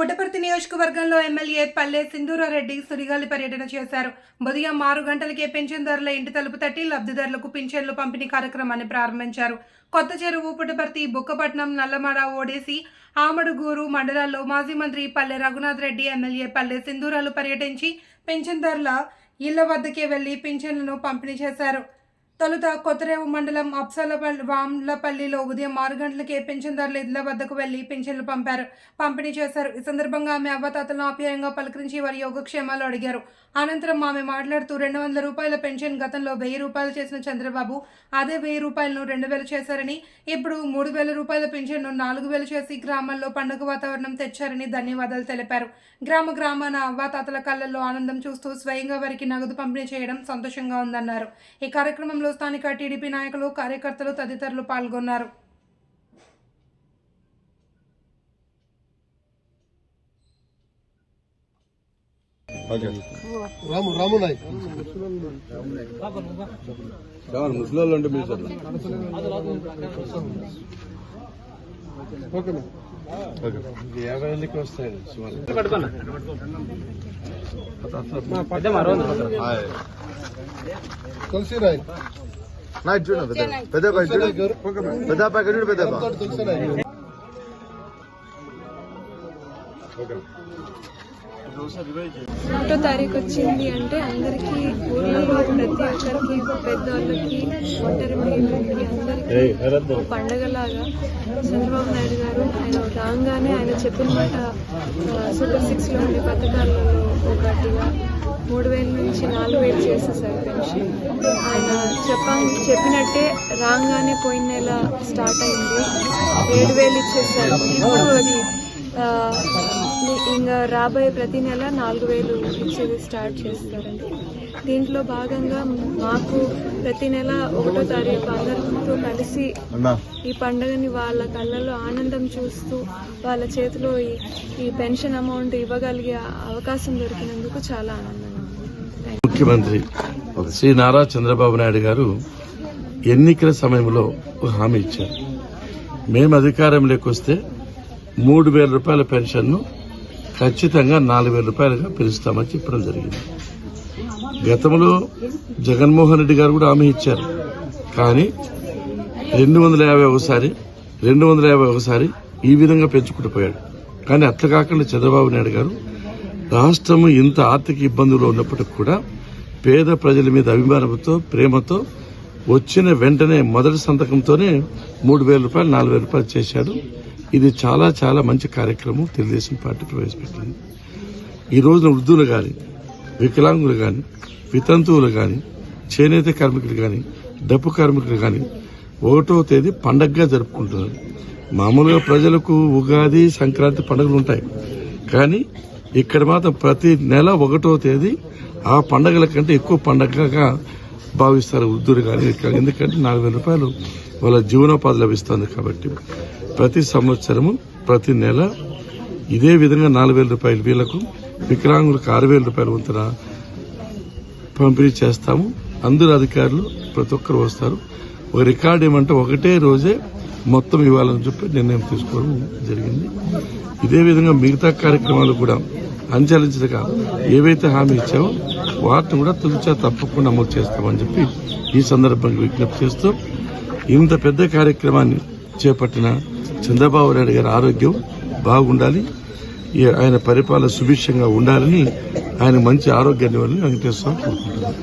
పుట్టపర్తి నియోజకవర్గంలో ఎమ్మెల్యే పల్లె సింధూరారెడ్డి సుడిగాలి పర్యటన చేశారు. ఉదయం ఆరు గంటలకే పింఛన్దారుల ఇంటి తలుపు తట్టి లబ్ధిదారులకు పింఛన్లు పంపిణీ కార్యక్రమాన్ని ప్రారంభించారు. కొత్త చెరువు పుట్టపర్తి బుక్కపట్నం నల్లమడ ఓడేసి ఆమడుగూరు మండలాల్లో మాజీ మంత్రి పల్లె రఘునాథ్ రెడ్డి ఎమ్మెల్యే పల్లె సింధూరాలు పర్యటించి పింఛన్దారుల ఇళ్ళ వద్దకే వెళ్ళి పింఛన్లను పంపిణీ చేశారు. తొలుత కొత్తరేవు మండలం అప్సలపల్లి వామ్లపల్లిలో ఉదయం ఆరు గంటలకే పింఛన్దారుల ఇళ్ళ వద్దకు వెళ్ళి పెన్షన్లు పంపారు. పంపిణీ చేశారు. ఈ సందర్భంగా ఆమె అవ్వతాతలను ఆప్యాయంగా పలకరించి వారి యోగక్షేమాలు అడిగారు. అనంతరం ఆమె మాట్లాడుతూ రెండు వందల రూపాయల పెన్షన్ గతంలో వెయ్యి రూపాయలు చేసిన చంద్రబాబు అదే వెయ్యి రూపాయలను రెండు వేలు చేశారని ఇప్పుడు మూడు వేల రూపాయల పెన్షన్ను నాలుగు వేలు చేసి గ్రామాల్లో పండుగ వాతావరణం తెచ్చారని ధన్యవాదాలు తెలిపారు. గ్రామ గ్రామాన అవ్వాతాతల కళ్ళల్లో ఆనందం చూస్తూ స్వయంగా వారికి నగదు పంపిణీ చేయడం సంతోషంగా ఉందన్నారు. ఈ కార్యక్రమంలో స్థానిక టీడీపీ నాయకులు కార్యకర్తలు తదితరులు పాల్గొన్నారు. రాము రాము నాయక్. కావాలి ముసలి అంటే మీరు సార్ ఓకే యాభై మందికి వస్తాయి సుమారు. తులసి నాయక్ నాకు చూడండి పెద్ద పెద్ద గారు పెద్ద ప్యాకెట్ చూడు పెద్ద తులసి ఒకటో తారీఖు వచ్చింది అంటే అందరికీ ఊర్లో ప్రతి ఒక్కరికి పెద్దవాళ్ళకి ఒంటరి మహిళలకి అందరికీ పండగలాగా చంద్రబాబు నాయుడు గారు. ఆయన రాగానే ఆయన చెప్పిన మాట సూపర్ సిక్స్లో ఉండే పథకాలలో మూడు వేల నుంచి నాలుగు వేలు చేసేసారు పెన్షన్. ఆయన చెప్ప చెప్పినట్టే రాగానే పోయిన నెల స్టార్ట్ అయింది. ఏడు వేలు ఇచ్చేసారు. ఇప్పుడు అది ఇంకా రాబోయే ప్రతి నెల నాలుగు వేలు ఇచ్చేది స్టార్ట్ చేస్తారండి. దీంట్లో భాగంగా మాకు ప్రతి నెల ఒకటో తారీఖు అందరితో కలిసి ఈ పండుగని వాళ్ళ కళ్ళలో ఆనందం చూస్తూ వాళ్ళ చేతిలో ఈ ఈ పెన్షన్ అమౌంట్ ఇవ్వగలిగే అవకాశం దొరికినందుకు చాలా ఆనందంగా ఉంది. ముఖ్యమంత్రి శ్రీ నారా చంద్రబాబు నాయుడు గారు ఎన్నికల సమయంలో ఒక హామీ ఇచ్చారు. మేము అధికారంలోకి వస్తే మూడు వేల రూపాయల పెన్షన్ను ఖచ్చితంగా నాలుగు వేల రూపాయలుగా పెంచుతామని చెప్పడం జరిగింది. గతంలో జగన్మోహన్ రెడ్డి గారు కూడా హామీ ఇచ్చారు. కానీ రెండు వందల యాభై ఒకసారి రెండు వందల యాభై ఒకసారి ఈ విధంగా పెంచుకుంటూ పోయాడు. కానీ అట్లా కాకుండా చంద్రబాబు నాయుడు గారు రాష్ట్రం ఇంత ఆర్థిక ఇబ్బందులు ఉన్నప్పటికీ కూడా పేద ప్రజల మీద అభిమానంతో ప్రేమతో వచ్చిన వెంటనే మొదటి సంతకంతోనే మూడు వేల రూపాయలు నాలుగు వేల రూపాయలు చేశాడు. ఇది చాలా చాలా మంచి కార్యక్రమం తెలుగుదేశం పార్టీ ప్రవేశపెట్టింది. ఈ రోజున వృద్ధులు కానీ వికలాంగులు కానీ వితంతువులు కానీ చేనేత కార్మికులు కానీ డప్పు కార్మికులు కానీ ఒకటో తేదీ పండగగా జరుపుకుంటున్నారు. మామూలుగా ప్రజలకు ఉగాది సంక్రాంతి పండుగలు ఉంటాయి. కానీ ఇక్కడ మాత్రం ప్రతి నెల ఒకటో తేదీ ఆ పండగల కంటే ఎక్కువ పండగగా భావిస్తారు వృద్ధులు కానీ ఎందుకంటే నాలుగు వేల రూపాయలు వాళ్ళ జీవనోపాధి లభిస్తుంది కాబట్టి ప్రతి సంవత్సరము ప్రతి నెల ఇదే విధంగా నాలుగు వేల రూపాయలు వీళ్ళకు వికలాంగులకు ఆరు వేల రూపాయల వంతున పంపిణీ చేస్తాము. అందరు అధికారులు ప్రతి ఒక్కరు వస్తారు. ఒక రికార్డు ఏమంటే ఒకటే రోజే మొత్తం ఇవ్వాలని చెప్పి నిర్ణయం తీసుకోవడం జరిగింది. ఇదే విధంగా మిగతా కార్యక్రమాలు కూడా అంచలించగా ఏవైతే హామీ ఇచ్చామో వాటిని కూడా తొలిచా తప్పకుండా అమలు చేస్తామని చెప్పి ఈ సందర్భంగా విజ్ఞప్తి చేస్తూ ఇంత పెద్ద కార్యక్రమాన్ని చేపట్టిన చంద్రబాబు నాయుడు గారి ఆరోగ్యం బాగుండాలి. ఆయన పరిపాలన సుభిక్షంగా ఉండాలని ఆయన మంచి ఆరోగ్యాన్ని ఇవ్వాలని వెంకటేశ్వర కోరుకుంటున్నాను